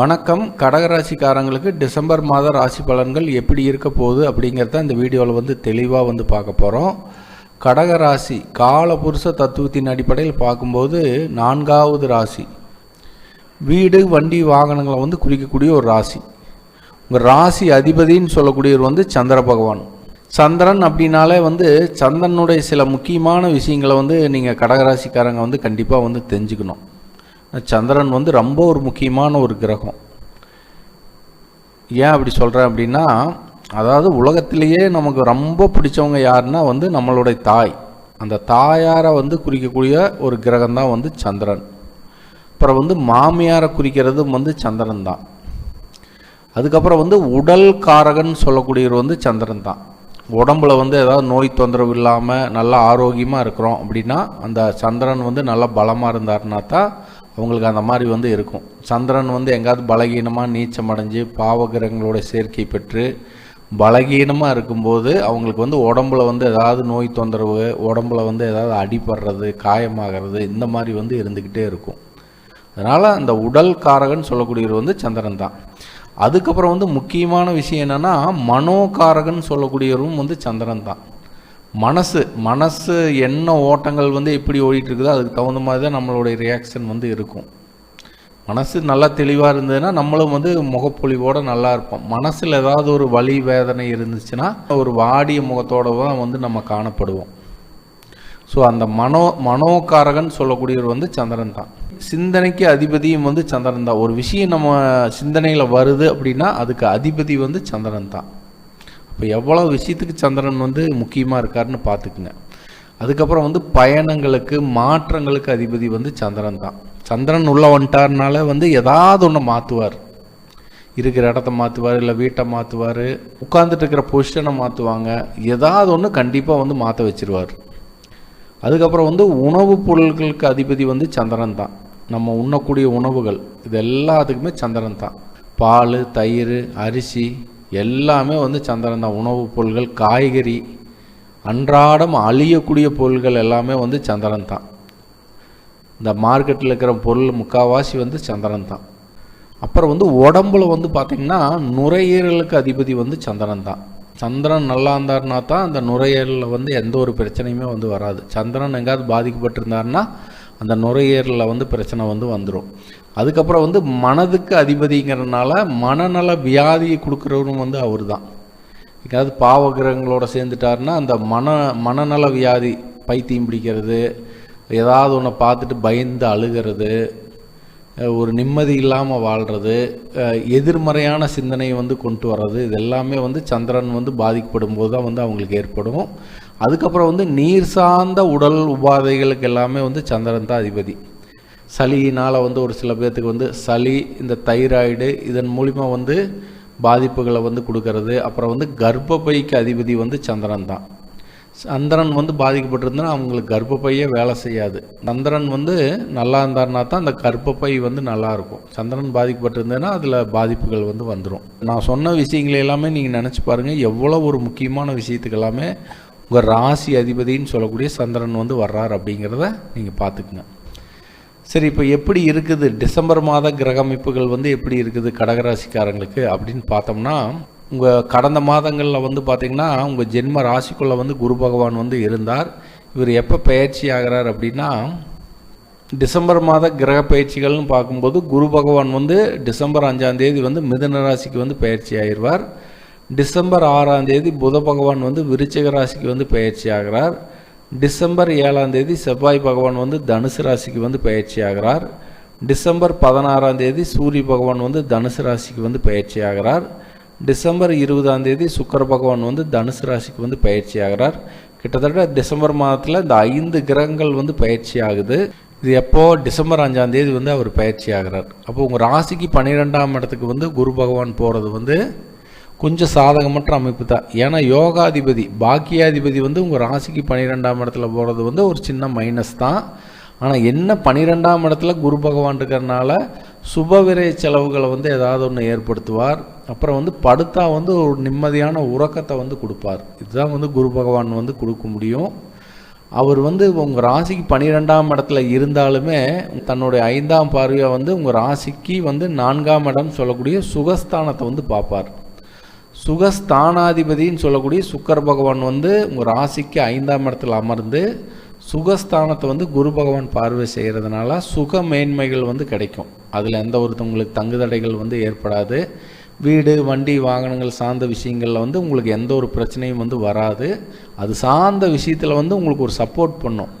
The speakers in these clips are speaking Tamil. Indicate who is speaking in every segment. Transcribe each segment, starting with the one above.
Speaker 1: வணக்கம். கடகராசிக்காரங்களுக்கு டிசம்பர் மாத ராசி பலன்கள் எப்படி இருக்க போகுது அப்படிங்கிறத இந்த வீடியோவில் வந்து தெளிவாக வந்து பார்க்க போகிறோம் கடகராசி காலபுருஷ தத்துவத்தின் அடிப்படையில் பார்க்கும்போது நான்காவது ராசி. வீடு வண்டி வாகனங்களை வந்து குறிக்கக்கூடிய ஒரு ராசி. உங்கள் ராசி அதிபதின்னு சொல்லக்கூடியவர் வந்து சந்திர பகவான். சந்திரன் அப்படின்னாலே வந்து சந்திரனுடைய சில முக்கியமான விஷயங்களை வந்து நீங்கள் கடகராசிக்காரங்க வந்து கண்டிப்பாக வந்து தெரிஞ்சுக்கணும். சந்திரன் வந்து ரொம்ப ஒரு முக்கியமான ஒரு கிரகம். ஏன் அப்படி சொல்கிறேன் அப்படின்னா அதாவது உலகத்திலேயே நமக்கு ரொம்ப பிடிச்சவங்க யாருன்னா வந்து நம்மளுடைய தாய். அந்த தாயாரை வந்து குறிக்கக்கூடிய ஒரு கிரகம் தான் வந்து சந்திரன். அப்புறம் வந்து மாமியாரை குறிக்கிறதும் வந்து சந்திரன் தான். அதுக்கப்புறம் வந்து உடல் காரகன் சொல்லக்கூடியவர் வந்து சந்திரன் தான். உடம்புல வந்து ஏதாவது நோய் தொந்தரவு இல்லாமல் நல்லா ஆரோக்கியமாக இருக்கிறோம் அப்படின்னா அந்த சந்திரன் வந்து நல்லா பலமாக இருந்தாருனா தான் அவங்களுக்கு அந்த மாதிரி வந்து இருக்கும். சந்திரன் வந்து எங்காவது பலகீனமாக நீச்சம் அடைஞ்சு பாவகிரகங்களோட சேர்க்கை பெற்று பலகீனமாக இருக்கும்போது அவங்களுக்கு வந்து உடம்புல வந்து ஏதாவது நோய் தொந்தரவு உடம்புல வந்து ஏதாவது அடிபடுறது காயமாகிறது இந்த மாதிரி வந்து இருந்துக்கிட்டே இருக்கும். அதனால் அந்த உடல் காரகன் சொல்லக்கூடியவர் வந்து சந்திரன் தான். அதுக்கப்புறம் வந்து முக்கியமான விஷயம் என்னென்னா மனோகாரகன் சொல்லக்கூடியவரும் வந்து சந்திரன் தான். மனசு மனசு என்ன ஓட்டங்கள் வந்து எப்படி ஓடிட்டு இருக்குதோ அதுக்கு தகுந்த மாதிரி தான் நம்மளுடைய ரியாக்ஷன் வந்து இருக்கும். மனசு நல்லா தெளிவாக இருந்ததுன்னா நம்மளும் வந்து முகப்பொழிவோடு நல்லா இருப்போம். மனசில் ஏதாவது ஒரு வலி வேதனை இருந்துச்சுன்னா ஒரு வாடிய முகத்தோடு தான் வந்து நம்ம காணப்படுவோம். ஸோ அந்த மனோ மனோகாரகன் சொல்லக்கூடியவர் வந்து சந்திரன் தான். சிந்தனைக்கு அதிபதியும் வந்து சந்திரன் தான். ஒரு விஷயம் நம்ம சிந்தனையில் வருது அப்படின்னா அதுக்கு அதிபதி வந்து சந்திரன் தான். அப்போ எவ்வளோ விஷயத்துக்கு சந்திரன் வந்து முக்கியமாக இருக்காருன்னு பார்த்துக்குங்க. அதுக்கப்புறம் வந்து பயணங்களுக்கு மாற்றங்களுக்கு அதிபதி வந்து சந்திரன் தான். சந்திரன் உள்ளே வந்துட்டார்னால வந்து ஏதாவது ஒன்று மாற்றுவார் இருக்கிற இடத்த மாற்றுவார் இல்லை வீட்டை மாற்றுவார் உட்காந்துட்டு இருக்கிற பொசிஷனை மாற்றுவாங்க ஏதாவது ஒன்று கண்டிப்பாக வந்து மாற்ற வச்சிருவார். அதுக்கப்புறம் வந்து உணவுப் பொருட்களுக்கு அதிபதி வந்து சந்திரன் தான். நம்ம உண்ணக்கூடிய உணவுகள் இது எல்லாத்துக்குமே சந்திரன் தான். பால் தயிர் அரிசி எல்லாமே வந்து சந்திரன் தான். உணவுப் பொருள்கள் காய்கறி அன்றாடம் அழியக்கூடிய பொருள்கள் எல்லாமே வந்து சந்திரன் தான். இந்த மார்க்கெட்டில் இருக்கிற பொருள் முக்கால்வாசி வந்து சந்திரன் தான். அப்புறம் வந்து உடம்புல வந்து பார்த்திங்கன்னா நுரையீரலுக்கு அதிபதி வந்து சந்திரன் தான். சந்திரன் நல்லா இருந்தார்னா தான் அந்த நுரையீரலில் வந்து எந்த ஒரு பிரச்சனையுமே வந்து வராது. சந்திரன் எங்காவது பாதிக்கப்பட்டிருந்தாருன்னா அந்த நுரையீரலில் வந்து பிரச்சனை வந்து வந்துடும் அதுக்கப்புறம் வந்து மனதுக்கு அதிபதிங்கிறதுனால மனநல வியாதியை கொடுக்குறவரும் வந்து அவர் தான் எங்காவது பாவகிரகங்களோட சேர்ந்துட்டாருன்னா அந்த மன மனநல வியாதி பைத்தியம் பிடிக்கிறது ஏதாவது ஒன்று பார்த்துட்டு பயந்து அழுகிறது ஒரு நிம்மதி இல்லாமல் வாழ்கிறது எதிர்மறையான சிந்தனையை வந்து கொண்டு வர்றது இது எல்லாமே வந்து சந்திரன் வந்து பாதிக்கப்படும் போது தான் வந்து அவங்களுக்கு ஏற்படும். அதுக்கப்புறம் வந்து நீர் சார்ந்த உடல் உபாதைகளுக்கு எல்லாமே வந்து சந்திரன் தான் அதிபதி. சளியினால் வந்து ஒரு சில பேர்த்துக்கு வந்து சளி இந்த தைராய்டு இதன் மூலிமா வந்து பாதிப்புகளை வந்து கொடுக்கறது. அப்புறம் வந்து கர்ப்பப்பைக்கு அதிபதி வந்து சந்திரன் தான். சந்திரன் வந்து பாதிக்கப்பட்டிருந்தனா அவங்களுக்கு கர்ப்பப்பையே வேலை செய்யாது. சந்திரன் வந்து நல்லா இருந்தார்னா தான் அந்த கர்ப்பப்பை வந்து நல்லாயிருக்கும் சந்திரன் பாதிக்கப்பட்டிருந்ததுன்னா அதில் பாதிப்புகள் வந்து வந்துடும் நான் சொன்ன விஷயங்கள் எல்லாமே நீங்கள் நினச்சி பாருங்கள் எவ்வளோ ஒரு முக்கியமான விஷயத்துக்கு எல்லாமே உங்கள் ராசி அதிபதின்னு சொல்லக்கூடிய சந்திரன் வந்து வர்றார் அப்படிங்கிறத நீங்கள் பார்த்துக்குங்க. சரி இப்போ எப்படி இருக்குது? டிசம்பர் மாத கிரக அமைப்புகள் வந்து எப்படி இருக்குது கடகராசிக்காரங்களுக்கு அப்படின்னு பார்த்தோம்னா உங்கள் கடந்த மாதங்களில் வந்து பார்த்திங்கன்னா உங்கள் ஜென்ம ராசிக்குள்ளே வந்து குரு பகவான் வந்து இருந்தார். இவர் எப்போ பயிற்சி ஆகிறார் அப்படின்னா டிசம்பர் மாத கிரக பயிற்சிகள்னு பார்க்கும்போது குரு பகவான் வந்து டிசம்பர் அஞ்சாம் தேதி வந்து மிதன ராசிக்கு வந்து பயிற்சி ஆயிடுவார். டிசம்பர் ஆறாம் தேதி புத பகவான் வந்து விருச்சிக ராசிக்கு வந்து பயிற்சி ஆகிறார். டிசம்பர் ஏழாம் தேதி செவ்வாய் பகவான் வந்து தனுசு ராசிக்கு வந்து பயிற்சி ஆகிறார் டிசம்பர் பதினாறாம் தேதி சூரிய பகவான் வந்து தனுசு ராசிக்கு வந்து பயிற்சி ஆகிறார் டிசம்பர் இருபதாம் தேதி சுக்கர பகவான் வந்து தனுசு ராசிக்கு வந்து பயிற்சி ஆகிறார் கிட்டத்தட்ட டிசம்பர் மாதத்தில் இந்த ஐந்து கிரகங்கள் வந்து பயிற்சி ஆகுது இது எப்போ? டிசம்பர் அஞ்சாம் தேதி வந்து அவர் பயிற்சி ஆகிறார் அப்போ உங்கள் ராசிக்கு பன்னிரெண்டாம் இடத்துக்கு வந்து குரு பகவான் போகிறது வந்து கொஞ்சம் சாதகமற்ற அமைப்பு தான். ஏன்னா யோகாதிபதி பாக்கியாதிபதி வந்து உங்கள் ராசிக்கு பன்னிரெண்டாம் இடத்துல போகிறது வந்து ஒரு சின்ன மைனஸ் தான். ஆனால் என்ன பன்னிரெண்டாம் இடத்துல குரு பகவான் இருக்கிறனால சுபவிரை செலவுகளை வந்து ஏதாவது ஒன்று ஏற்படுத்துவார். அப்புறம் வந்து படுத்தா வந்து ஒரு நிம்மதியான உறக்கத்தை வந்து கொடுப்பார். இதுதான் வந்து குரு பகவான் வந்து கொடுக்க முடியும். அவர் வந்து உங்கள் ராசிக்கு பன்னிரெண்டாம் இடத்துல இருந்தாலுமே தன்னுடைய ஐந்தாம் பார்வையை வந்து உங்கள் ராசிக்கு வந்து நான்காம் இடம் சொல்லக்கூடிய சுகஸ்தானத்தை வந்து பார்ப்பார். சுகஸ்தானாதிபதின்னு சொல்லக்கூடிய சுக்கர பகவான் வந்து உங்கள் ராசிக்கு ஐந்தாம் இடத்துல அமர்ந்து சுகஸ்தானத்தை வந்து குரு பகவான் பார்வை செய்கிறதுனால சுக மேன்மைகள் வந்து கிடைக்கும். அதில் எந்த ஒருத்தவங்களுக்கு தங்குதடைகள் வந்து ஏற்படாது. வீடு வண்டி வாகனங்கள் சார்ந்த விஷயங்களில் வந்து உங்களுக்கு எந்த ஒரு பிரச்சனையும் வந்து வராது. அது சார்ந்த விஷயத்தில் வந்து உங்களுக்கு ஒரு சப்போர்ட் பண்ணும்.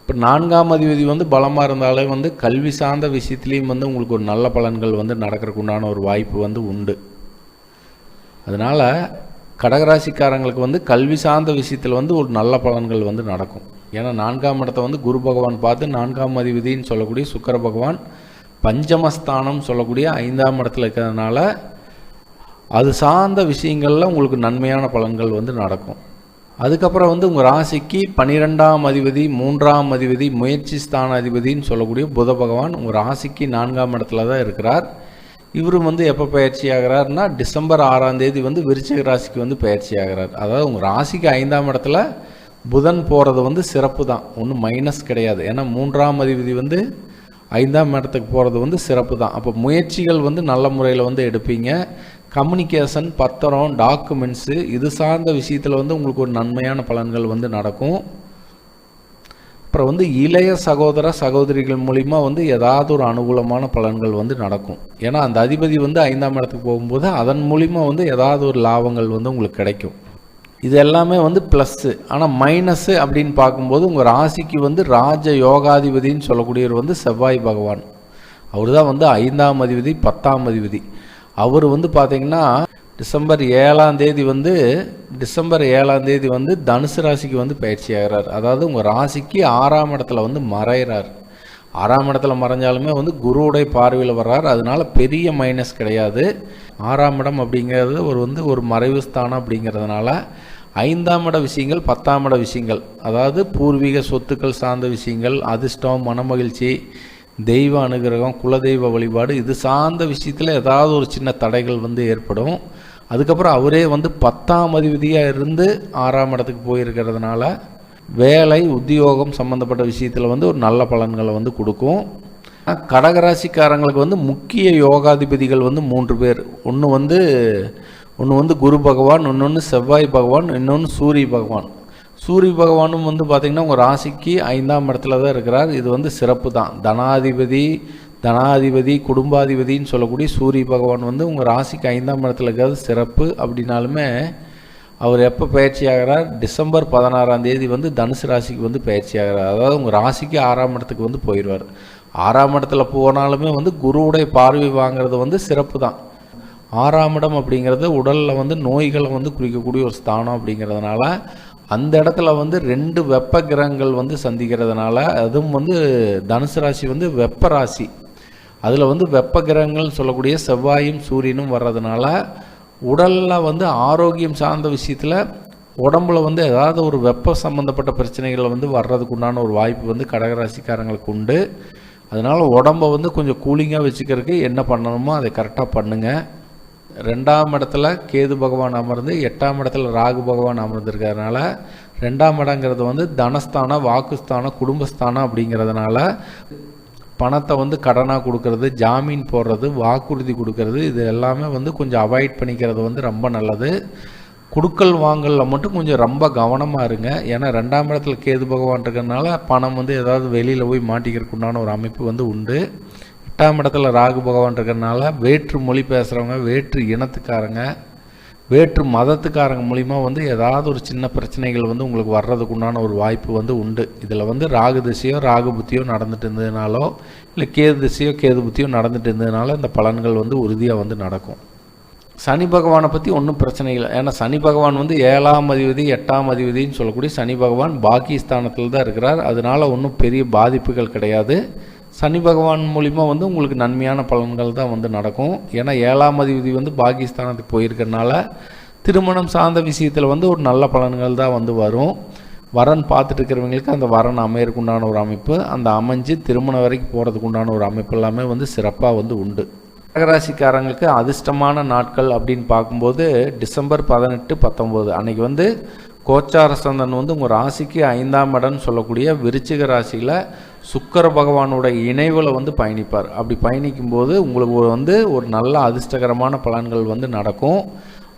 Speaker 1: இப்போ நான்காம் அதிபதி வந்து பலமாக இருந்தாலே வந்து கல்வி சார்ந்த விஷயத்துலேயும் வந்து உங்களுக்கு ஒரு நல்ல பலன்கள் வந்து நடக்கிறதுக்கு உண்டான ஒரு வாய்ப்பு வந்து உண்டு. அதனால் கடகராசிக்காரங்களுக்கு வந்து கல்வி சார்ந்த விஷயத்தில் வந்து ஒரு நல்ல பலன்கள் வந்து நடக்கும். ஏன்னா நான்காம் இடத்த வந்து குரு பகவான் பார்த்து நான்காம் அதிபதின்னு சொல்லக்கூடிய சுக்கர பகவான் பஞ்சமஸ்தானம் சொல்லக்கூடிய ஐந்தாம் இடத்துல இருக்கிறதுனால அது சார்ந்த விஷயங்களில் உங்களுக்கு நன்மையான பலன்கள் வந்து நடக்கும். அதுக்கப்புறம் வந்து உங்கள் ராசிக்கு பன்னிரெண்டாம் அதிபதி மூன்றாம் அதிபதி முயற்சி ஸ்தான அதிபதின்னு சொல்லக்கூடிய புத பகவான் உங்கள் ராசிக்கு நான்காம் இடத்துல தான் இருக்கிறார். இவரும் வந்து எப்போ பயிற்சி ஆகிறார்னா டிசம்பர் ஆறாம் தேதி வந்து விருச்சிக ராசிக்கு வந்து பயிற்சி ஆகிறார். அதாவது உங்கள் ராசிக்கு ஐந்தாம் இடத்துல புதன் போகிறது வந்து சிறப்பு தான். ஒன்றும் மைனஸ் கிடையாது. ஏன்னா மூன்றாம் அதிபதி வந்து ஐந்தாம் இடத்துக்கு போகிறது வந்து சிறப்பு தான். அப்போ முயற்சிகள் வந்து நல்ல முறையில் வந்து எடுப்பீங்க. கம்யூனிகேஷன் பத்திரம் டாக்குமெண்ட்ஸு இது சார்ந்த விஷயத்தில் வந்து உங்களுக்கு ஒரு நன்மையான பலன்கள் வந்து நடக்கும். அப்புறம் வந்து இளைய சகோதர சகோதரிகள் மூலிமா வந்து ஏதாவது ஒரு அனுகூலமான பலன்கள் வந்து நடக்கும். ஏன்னா அந்த அதிபதி வந்து ஐந்தாம் இடத்துக்கு போகும்போது அதன் மூலிமா வந்து ஏதாவது ஒரு லாபங்கள் வந்து உங்களுக்கு கிடைக்கும். இது எல்லாமே வந்து ப்ளஸ்ஸு ஆனால் மைனஸ்ஸு அப்படின்னு பார்க்கும்போது உங்கள் ராசிக்கு வந்து ராஜ யோகாதிபதின்னு சொல்லக்கூடியவர் வந்து செவ்வாய் பகவான். அவர் தான் வந்து ஐந்தாம் அதிபதி பத்தாம் அதிபதி. அவர் வந்து பார்த்திங்கன்னா டிசம்பர் ஏழாம் தேதி வந்து டிசம்பர் ஏழாம் தேதி வந்து தனுசு ராசிக்கு வந்து பயிற்சி ஆகிறார். அதாவது உங்கள் ராசிக்கு ஆறாம் இடத்துல வந்து மறைகிறார் ஆறாம் இடத்துல மறைஞ்சாலுமே வந்து குருவுடைய பார்வையில் வர்றார். அதனால பெரிய மைனஸ் கிடையாது. ஆறாம் இடம் அப்படிங்கிறது ஒரு வந்து ஒரு மறைவு ஸ்தானம் அப்படிங்கிறதுனால ஐந்தாம் இட விஷயங்கள் பத்தாம் இட விஷயங்கள் அதாவது பூர்வீக சொத்துக்கள் சார்ந்த விஷயங்கள் அதிர்ஷ்டம் மனமகிழ்ச்சி தெய்வ அனுகிரகம் குலதெய்வ வழிபாடு இது சார்ந்த விஷயத்தில் ஏதாவது ஒரு சின்ன தடைகள் வந்து ஏற்படும். அதுக்கப்புறம் அவரே வந்து பத்தாம் அதிபதியாக இருந்து ஆறாம் இடத்துக்கு போயிருக்கிறதுனால வேலை உத்தியோகம் சம்மந்தப்பட்ட விஷயத்தில் வந்து ஒரு நல்ல பலன்களை வந்து கொடுக்கும். கடகராசிக்காரங்களுக்கு வந்து முக்கிய யோகாதிபதிகள் வந்து மூன்று பேர். ஒன்று வந்து ஒன்று வந்து குரு பகவான் இன்னொன்று செவ்வாய் பகவான் இன்னொன்று சூரிய பகவான். சூரிய பகவானும் வந்து பார்த்திங்கன்னா உங்கள் ராசிக்கு ஐந்தாம் இடத்துல தான் இருக்கிறார். இது வந்து சிறப்பு தான் தனாதிபதி தனாதிபதி குடும்பாதிபதின்னு சொல்லக்கூடிய சூரிய பகவான் வந்து உங்கள் ராசிக்கு ஐந்தாம் இடத்துல இருக்கிறது சிறப்பு அப்படின்னாலுமே அவர் எப்போ பயிற்சி ஆகிறார்? டிசம்பர் பதினாறாம் தேதி வந்து தனுசு ராசிக்கு வந்து பயிற்சி ஆகிறார். அதாவது உங்கள் ராசிக்கு ஆறாம் இடத்துக்கு வந்து போயிடுவார். ஆறாம் இடத்துல போனாலுமே வந்து குருவுடைய பார்வை வாங்கிறது வந்து சிறப்பு தான். ஆறாம் இடம் அப்படிங்கிறது உடலில் வந்து நோய்களை வந்து குறிக்கக்கூடிய ஒரு ஸ்தானம் அப்படிங்கிறதுனால அந்த இடத்துல வந்து ரெண்டு வெப்ப கிரகங்கள் வந்து சந்திக்கிறதுனால அதுவும் வந்து தனுசு ராசி வந்து வெப்ப ராசி. அதில் வந்து வெப்ப கிரகங்கள்னு சொல்லக்கூடிய செவ்வாயும் சூரியனும் வர்றதுனால உடலில் வந்து ஆரோக்கியம் சார்ந்த விஷயத்தில் உடம்புல வந்து ஏதாவது ஒரு வெப்ப சம்மந்தப்பட்ட பிரச்சனைகள் வந்து வர்றதுக்கு உண்டான ஒரு வாய்ப்பு வந்து கடகராசிக்காரங்களுக்கு உண்டு. அதனால் உடம்பை வந்து கொஞ்சம் கூலிங்காக வச்சுக்கிறதுக்கு என்ன பண்ணணுமோ அதை கரெக்டாக பண்ணுங்கள் ரெண்டாம் இடத்துல கேது பகவான் அமர்ந்து எட்டாம் இடத்துல ராகு பகவான் அமர்ந்திருக்கிறதுனால ரெண்டாம் இடங்கிறது வந்து தனஸ்தானம் வாக்குஸ்தானம் குடும்பஸ்தானம் அப்படிங்கிறதுனால பணத்தை வந்து கடனாக கொடுக்கறது ஜாமீன் போடுறது வாக்குறுதி கொடுக்கறது இது எல்லாமே வந்து கொஞ்சம் அவாய்ட் பண்ணிக்கிறது வந்து ரொம்ப நல்லது. கொடுக்கல் வாங்கலில் மட்டும் கொஞ்சம் ரொம்ப கவனமாக இருங்க. ஏன்னா ரெண்டாம் இடத்துல கேது பகவான் இருக்கிறதுனால பணம் வந்து ஏதாவது வெளியில் போய் மாட்டிக்கிறதுக்கு உண்டான ஒரு அமைப்பு வந்து உண்டு. எட்டாம் இடத்துல ராகு பகவான் இருக்கிறதுனால வேற்று மொழி பேசுகிறவங்க வேற்று இனத்துக்காரங்க வேற்று மதத்துக்காரங்க மூலிமா வந்து ஏதாவது ஒரு சின்ன பிரச்சனைகள் வந்து உங்களுக்கு வர்றதுக்கு உண்டான ஒரு வாய்ப்பு வந்து உண்டு. இதில் வந்து ராகு திசையோ ராகு புத்தியோ நடந்துட்டு இருந்ததுனாலோ இல்லை கேது திசையோ கேது புத்தியோ நடந்துட்டு இருந்ததுனால இந்த பலன்கள் வந்து உறுதியாக வந்து நடக்கும். சனி பகவானை பற்றி ஒன்றும் பிரச்சனை இல்லை. ஏன்னா சனி பகவான் வந்து ஏழாம் அதிபதி எட்டாம் அதிபதினு சொல்லக்கூடிய சனி பகவான் பாக்கிஸ்தானத்தில் தான் இருக்கிறார். அதனால் ஒன்றும் பெரிய பாதிப்புகள் கிடையாது. சனி பகவான் மூலிமா வந்து உங்களுக்கு நன்மையான பலன்கள் தான் வந்து நடக்கும். ஏன்னா ஏழாம் அதிபதி வந்து பாகிஸ்தானத்துக்கு போயிருக்கனால திருமணம் சார்ந்த விஷயத்தில் வந்து ஒரு நல்ல பலன்கள் தான் வந்து வரும். வரன் பார்த்துட்டு இருக்கிறவங்களுக்கு அந்த வரன் அமையறதுக்கு உண்டான ஒரு அமைப்பு அந்த அமைஞ்சு திருமணம் வரைக்கும் போகிறதுக்கு உண்டான ஒரு அமைப்பு எல்லாமே வந்து சிறப்பாக வந்து உண்டு. கடகராசிக்காரங்களுக்கு அதிர்ஷ்டமான நாட்கள் அப்படின்னு பார்க்கும்போது டிசம்பர் பதினெட்டு பத்தொம்போது அன்றைக்கி வந்து கோச்சார சந்தன் வந்து உங்கள் ராசிக்கு ஐந்தாம் இடம்னு சொல்லக்கூடிய விருச்சிக ராசியில் சுக்கர பகவானோட இணைவில் வந்து பயணிப்பார். அப்படி பயணிக்கும்போது உங்களுக்கு வந்து ஒரு நல்ல அதிர்ஷ்டகரமான பலன்கள் வந்து நடக்கும்.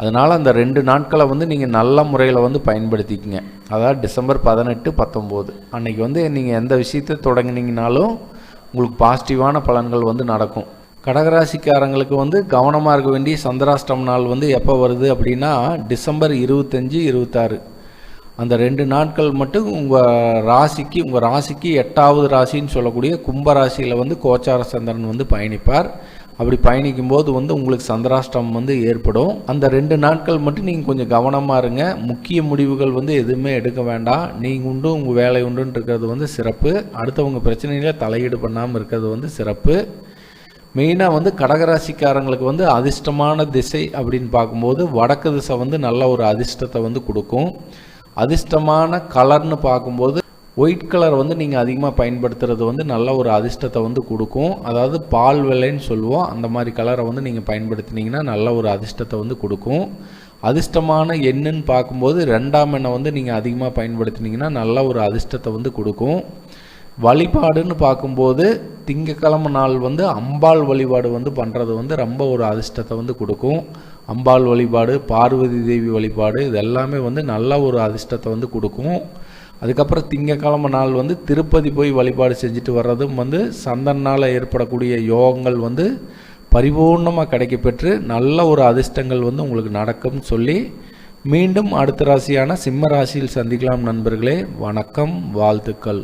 Speaker 1: அதனால் அந்த ரெண்டு நாட்களை வந்து நீங்கள் நல்ல முறையில் வந்து பயன்படுத்திக்கங்க. அதாவது டிசம்பர் பதினெட்டு பத்தொம்போது. அன்றைக்கி வந்து நீங்கள் எந்த விஷயத்தை தொடங்கினீங்கனாலும் உங்களுக்கு பாசிட்டிவான பலன்கள் வந்து நடக்கும். கடகராசிக்காரங்களுக்கு வந்து கவனமாக இருக்க வேண்டிய சந்திராஷ்டம் நாள் வந்து எப்போ வருது அப்படின்னா டிசம்பர் இருபத்தஞ்சி இருபத்தாறு. அந்த ரெண்டு நாட்கள் மட்டும் உங்கள் ராசிக்கு உங்கள் ராசிக்கு எட்டாவது ராசின்னு சொல்லக்கூடிய கும்ப ராசியில் வந்து கோச்சார சந்திரன் வந்து பயணிப்பார். அப்படி பயணிக்கும் போது வந்து உங்களுக்கு சந்திராஷ்டம் வந்து ஏற்படும். அந்த ரெண்டு நாட்கள் மட்டும் நீங்கள் கொஞ்சம் கவனமாக இருங்க. முக்கிய முடிவுகள் வந்து எதுவுமே எடுக்க வேண்டாம். நீங்கள் உண்டு உங்கள் வேலை உண்டுன்னு இருக்கிறது வந்து சிறப்பு. அடுத்தவங்க பிரச்சனையில தலையீடு பண்ணாமல் இருக்கிறது வந்து சிறப்பு. மெயினாக வந்து கடகராசிக்காரங்களுக்கு வந்து அதிர்ஷ்டமான திசை அப்படின்னு பார்க்கும்போது வடக்கு திசை வந்து நல்ல ஒரு அதிர்ஷ்டத்தை வந்து கொடுக்கும். அதிர்ஷ்டமான கலர்னு பார்க்கும்போது ஒயிட் கலர் வந்து நீங்கள் அதிகமாக பயன்படுத்துறது வந்து நல்ல ஒரு அதிர்ஷ்டத்தை வந்து கொடுக்கும். அதாவது பால் வெள்ளைன்னு சொல்லுவோம். அந்த மாதிரி கலரை வந்து நீங்கள் பயன்படுத்தினீங்கன்னா நல்ல ஒரு அதிர்ஷ்டத்தை வந்து கொடுக்கும். அதிர்ஷ்டமான எண்ணுன்னு பார்க்கும்போது ரெண்டாம் எண்ணை வந்து நீங்கள் அதிகமாக பயன்படுத்தினீங்கன்னா நல்ல ஒரு அதிர்ஷ்டத்தை வந்து கொடுக்கும். வழிபாடுன்னு பார்க்கும்போது திங்கக்கிழமை நாள் வந்து அம்பாள் வழிபாடு வந்து பண்ணுறது வந்து ரொம்ப ஒரு அதிர்ஷ்டத்தை வந்து கொடுக்கும். அம்பாள் வழிபாடு பார்வதி தேவி வழிபாடு இதெல்லாமே வந்து நல்ல ஒரு அதிர்ஷ்டத்தை வந்து கொடுக்கும். அதுக்கப்புறம் திங்கக்கிழமை நாள் வந்து திருப்பதி போய் வழிபாடு செஞ்சுட்டு வர்றதும் வந்து சந்தனால் ஏற்படக்கூடிய யோகங்கள் வந்து பரிபூர்ணமாக கிடைக்கப்பெற்று நல்ல ஒரு அதிர்ஷ்டங்கள் வந்து உங்களுக்கு நடக்கும்னு சொல்லி மீண்டும் அடுத்த ராசியான சிம்ம ராசியில் சந்திக்கலாம் நண்பர்களே. வணக்கம் வாழ்த்துக்கள்.